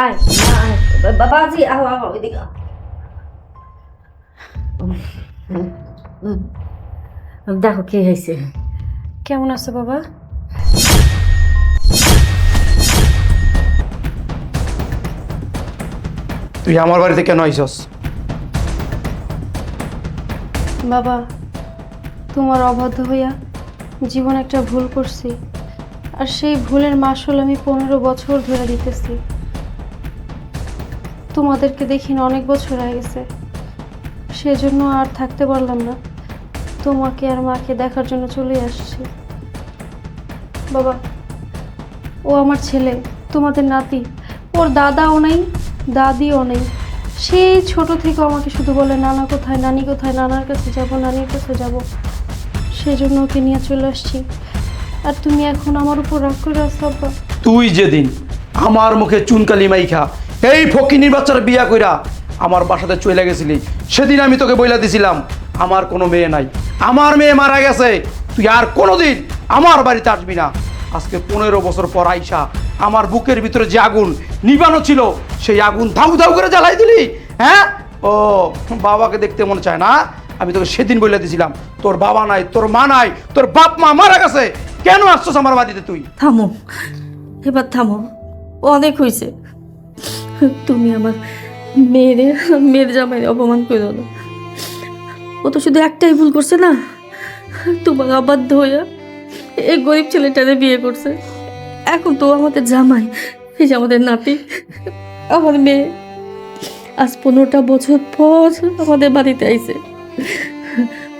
আয় বাবাজি এদিকে আও। দেখো কি হয়েছে। কেমন আছে বাবা? তুই আমার বাড়িতে কেন আইসস? বাবা তোমার অবাধ্য হইয়া জীবন একটা ভুল করছি আর সেই ভুলের মাসুল আমি পনেরো বছর ধরে দিতেছি। তোমাদেরকে দেখি না, অনেক বছর হয়ে গেছে। সেজন্য আর থাকতে পারলাম না। তোমাকে আর মাকে দেখার জন্য চলে আসছি। বাবা, ও আমার ছেলে, তোমাদের নাতি। ওর দাদাও নেই, দাদিও নেই। সেই ছোট থেকে আমাকে শুধু বলে, নানা কোথায়, নানি কোথায়, নানার কাছে যাব, নানির কাছে যাব? সেজন্য ওকে নিয়ে চলে আসছি। আর তুমি এখন আমার উপর রাগ করে আসো তুই যেদিন আমার মুখে চুনকালি মাইখা এই ফকিনির বাচ্চার বিয়া কইরা আমার বাসাতে চলে গেছিলি। সেদিন আমি তোকে বইলা দিছিলাম, আমার কোনো মেয়ে নাই। আমার মেয়ে মারা গেছে, তুই আর কোনোদিন আমার বাড়িতে আসবি না। আজকে পনেরো বছর পর আইসা আমার বুকের ভিতরে যে আগুন নিবানো ছিল, সেই আগুন ধাউ ধাউ করে জ্বালাই দিলি। হ্যাঁ? ও, বাবাকে দেখতে মনে চায় না। আমি তোকে সেদিন বলে দিছিলাম, তোর বাবা নাই, তোর মা নাই, তোর বাপ মা মারা গেছে। কেন আসছস আমার বাড়িতে তুই? থামো, এবার থামো। অনেক হয়েছে তুমি আমার মেয়ের মেয়ের জামাই অপমান করো না। ও তো শুধু একটাই ভুল করছে না? তোমার অবাধ্য হইয়া এই গরিব ছেলেটারে বিয়ে করছে। এখন তো আমাদের জামাই, এই যে আমাদের নাতি, আমার মেয়ে। আজ পনেরোটা বছর পর আমাদের বাড়িতে আইছে।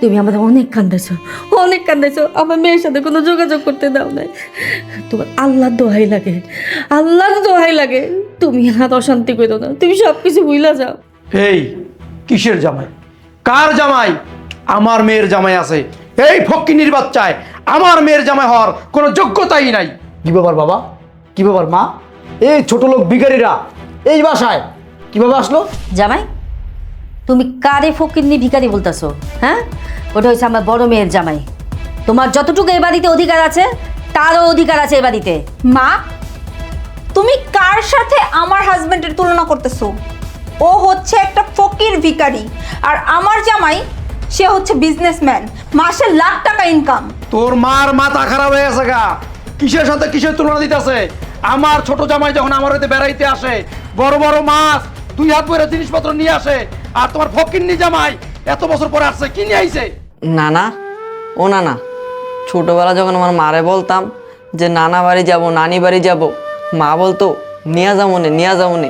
তুমি আমাদের অনেক কান্দাইছো অনেক কান্দাইছো আমার মেয়ের সাথে কোনো যোগাযোগ করতে দাও নাই। তোমার আল্লাহর দোহাই লাগে আল্লাহর দোহাই লাগে। তুমি হাত অশান্তি করো না তুমি সব কিছু ভুইলা যাও। এই কিসের জামাই? কার জামাই? আমার মেয়ের জামাই আছে। এই ফকিনির বাচ্চায় আমার মেয়ের জামাই হওয়ার কোনো যোগ্যতাই নাই। কি ব্যাপার বাবা? কি ব্যাপার মা? এই ছোট লোক ভিখারিরা এই বাসায় কীভাবে আসলো? জামাই তুমি কারে ফকিরনি ভিখারি বলতেছো হ্যাঁ? ওটা হচ্ছে আমার বড় মেয়ের জামাই। তোমার যতটুকু এই বাড়িতে অধিকার আছে তারও অধিকার আছে এই বাড়িতে। মা তুমি কার সাথে আমার হাজবেন্ডের তুলনা করতেছো? ও হচ্ছে একটা ফকির ভিখারি আর আমার জামাই সে হচ্ছে বিজনেসম্যান মাসে লাখ টাকা ইনকাম তোর মার মাথা খারাপ হয়ে গেছে গা। কিসের সাথে কিসের তুলনা দিতেছে? আমার ছোট জামাই যখন আমার হইতে বেড়াইতে আসে বড় বড় মাছ দুই হাত বইরা জিনিসপত্র নিয়ে আসে আর তোমার ফকিন্নি জামাই এত বছর পরে আসছে কি নিয়ে আইছে। না না ও না না ছোটোবেলা যখন আমার মারে বলতাম যে নানা বাড়ি যাব, নানি বাড়ি যাব, মা বলতো, নিয়ে যাব নে নিয়ে যাব নে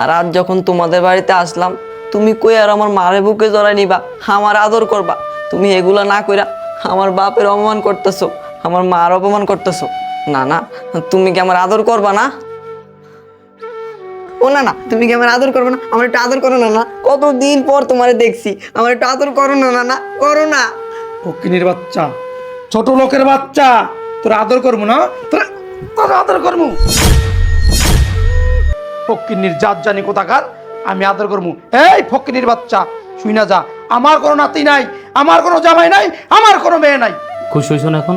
আর আজ যখন তোমাদের বাড়িতে আসলাম, তুমি কই আর আমার মারে বুকে জড়াই নিবা? আমার আদর করবা। তুমি এগুলো না কইরা আমার বাপের অপমান করতেছো, আমার মার অপমান করতেছো। না না তুমি কি আমার আদর করবা না? ও না না তুমি কি আমার আদর করবে না? আমার একটু আদর করো না না। কতদিন পর তোমারে দেখছি আমার একটু আদর করো না না না করো না। ফকিনির বাচ্চা ছোট লোকের বাচ্চা তোর আদর করব না? তোর তোর আদর করব? ফকিনির জাত জানি কোথাকার আমি আদর করব। এই ফকিনির বাচ্চা শুই না যা। আমার কোনো নাতি নাই আমার কোনো জামাই নাই আমার কোনো মেয়ে নাই। খুশি হয়েছো না এখন?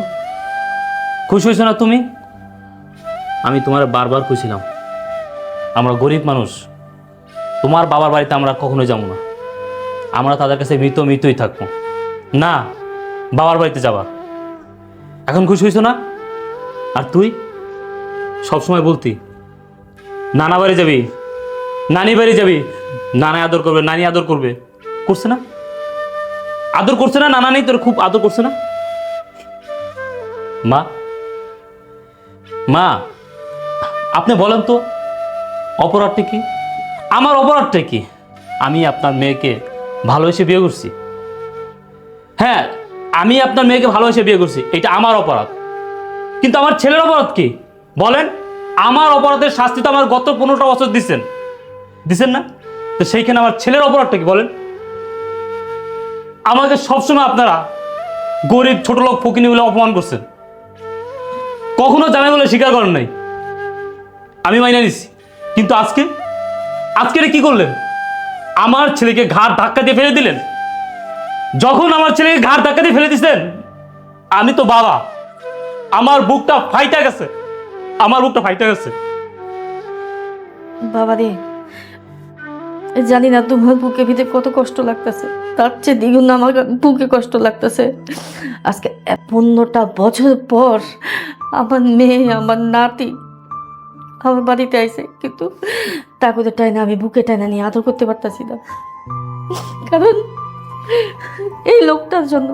খুশি হয়েছো না তুমি? আমি তোমার বারবার খুঁজছিলাম আমরা গরিব মানুষ। তোমার বাবার বাড়িতে আমরা কখনোই যাব না। আমরা তাদের কাছে মৃত মৃতই থাকব। না, বাবার বাড়িতে যাবা। এখন খুশি হয়েছো না? আর তুই? সবসময় বলতি, নানা বাড়ি যাবি, নানি বাড়ি যাবি। নানা আদর করবে, নানি আদর করবে। করছে না? আদর করছে না? নানা নেই তোর খুব আদর করছে না? মা মা, আপনি বলেন তো অপরাধটা কি? আমার অপরাধটা কি? আমি আপনার মেয়েকে ভালোবেসে বিয়ে করছি। হ্যাঁ আমি আপনার মেয়েকে ভালোবেসে বিয়ে করছি। এটা আমার অপরাধ। কিন্তু আমার ছেলের অপরাধ কি? বলেন, আমার অপরাধের শাস্তি তো আমার গত পনেরোটা বছর দিচ্ছেন। দিচ্ছেন না? তো সেইখানে আমার ছেলের অপরাধটা কি বলেন? আমাকে সবসময় আপনারা গরিব, ছোট লোক, ফকিনি বলে অপমান করছেন। কখনো জামাই বলে স্বীকার করেন নাই। আমি মাইনে নিছি। কিন্তু আজকে? আজকে কি করলেন? আমার ছেলেকে ঘাড় ধাক্কা দিয়ে ফেলে দিলেন? যখন আমার ছেলেকে ঘাড় ধাক্কা দিয়ে ফেলে দিচ্ছেন আমি তো বাবা, আমার বুকটা ফাইটা গেছে। আমার বুকটা ফাইটা গেছে। বাবা রে, জানি না তোমার বুকে ভিতরে কত কষ্ট লাগতেছে। তার চেয়ে দ্বিগুণ আমার বুকে কষ্ট লাগতেছে। আজকে পনেরোটা বছর পর আমার মেয়ে, আমার নাতি আমার বাড়িতে আইছে, কিন্তু তাকে টাইনা আমি বুকে টাইনা নিয়ে আদর করতে পারতাছি না। কারণ এই লোকটার জন্য,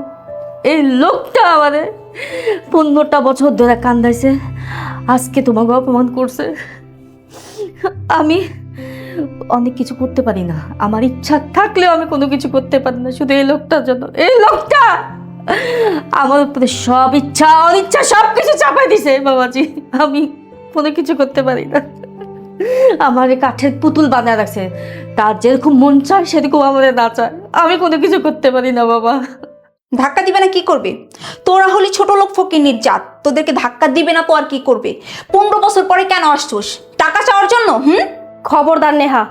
এই লোকটা আমাদের পনেরোটা বছর ধরে কান্দাইছে, আজকে তোমাকে অপমান করছে। আমি অনেক কিছু করতে পারি না। আমার ইচ্ছা থাকলেও আমি কোনো কিছু করতে পারি না, শুধু এই লোকটার জন্য। এই লোকটা আমার উপরে সব ইচ্ছা, অনিচ্ছা সব কিছু চাপাই দিছে বাবাজি। আমি কোনো কিছু করতে পারি না। আমার কাঠের পুতুল বানায় রাখছে। তার যেরকম মন চায় সেরকম আমাদের না চায়। আমি কোনো কিছু করতে পারি না বাবা। ধাক্কা দিবে না কি করবে? তোরা হলি ছোট লোক ফকির জাত। তোদেরকে ধাক্কা দিবে না তো আর কি করবে? পনেরো বছর পরে কেন আসছোস? টাকা চাওয়ার জন্য হুম? খবরদার নেহা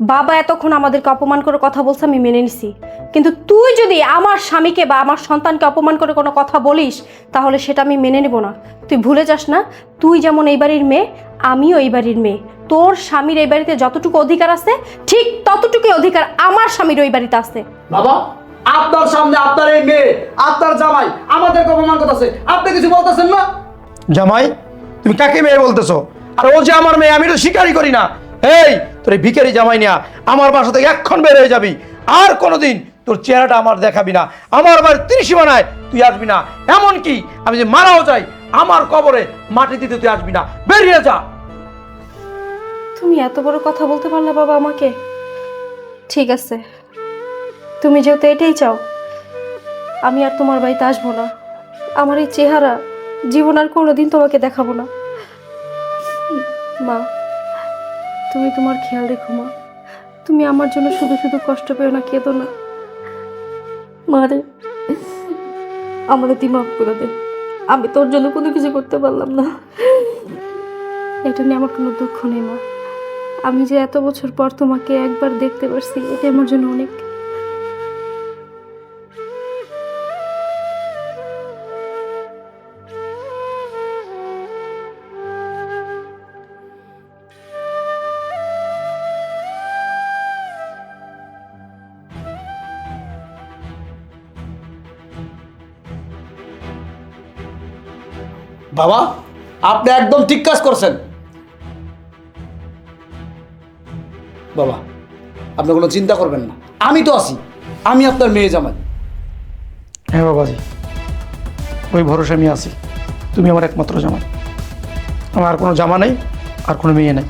বাবা এতক্ষণ আমাদেরকে অপমান করে কথা বলছে আমি মেনে নিছি। কিন্তু তুই যদি আমার স্বামীকে বা আমার সন্তানকে অপমান করে কোনো কথা বলিস তাহলে সেটা আমি মেনে নেব না। তুই ভুলে যাস না তুই যেমন এই বাড়ির মেয়ে আমিও এই বাড়ির মেয়ে। তোর স্বামীর এই বাড়িতে যতটুকু অধিকার আছে ঠিক ততটুকুই অধিকার আমার স্বামীর ওই বাড়িতে আছে। বাবা আপনার সামনে আপনার এই মেয়ে আপনার জামাই আমাদেরকে অপমান করতেছে। আপনি কিছু বলতেছেন না? জামাই তুমি কাকে মেয়ে বলতেছো? আর ও যে আমার মেয়ে আমি তো স্বীকারই করি না। এই তোর এই ভিখারি জামাই নিয়া আমার বাসা থেকে এক্ষণ বের হয়ে যাবি। আর কোনোদিন তোর চেহারাটা আমার দেখাবি না। আমার বাড়ির ত্রিসীমানায় তুই আসবি না। এমন কি আমি যে মারাও যাই, আমার কবরে মাটি দিতে তুই আসবি না। বেরিয়ে যা। তুমি এত বড় কথা বলতে পারলে বাবা আমাকে। ঠিক আছে। তুমি যেহেতু এটাই চাও, আমি আর তোমার বাড়িতে আসব না। আমার এই চেহারা জীবন আর কোনোদিন তোমাকে দেখাবো না। মা তুমি তোমার খেয়াল রেখো, মা। তুমি আমার জন্য শুধু শুধু কষ্ট পেও না, কেঁদো না। মারে আমাদের দিমাগ করে দে। আমি তোর জন্য কোনো কিছু করতে পারলাম না। এটা নিয়ে আমার কোনো দুঃখ নেই, মা। আমি যে এত বছর পর তোমাকে একবার দেখতে পারছি এটা আমার জন্য অনেক বাবা, আপনি একদম ঠিক কাজ করছেন। বাবা, আপনি কোনো চিন্তা করবেন না। আমি তো আছি। আমি আপনার মেয়ে জামাই। হ্যাঁ বাবাজি, ওই ভরসা আমি আছি। তুমি আমার একমাত্র জামাই। আমার আর কোনো জামা নেই আর কোনো মেয়ে নেই।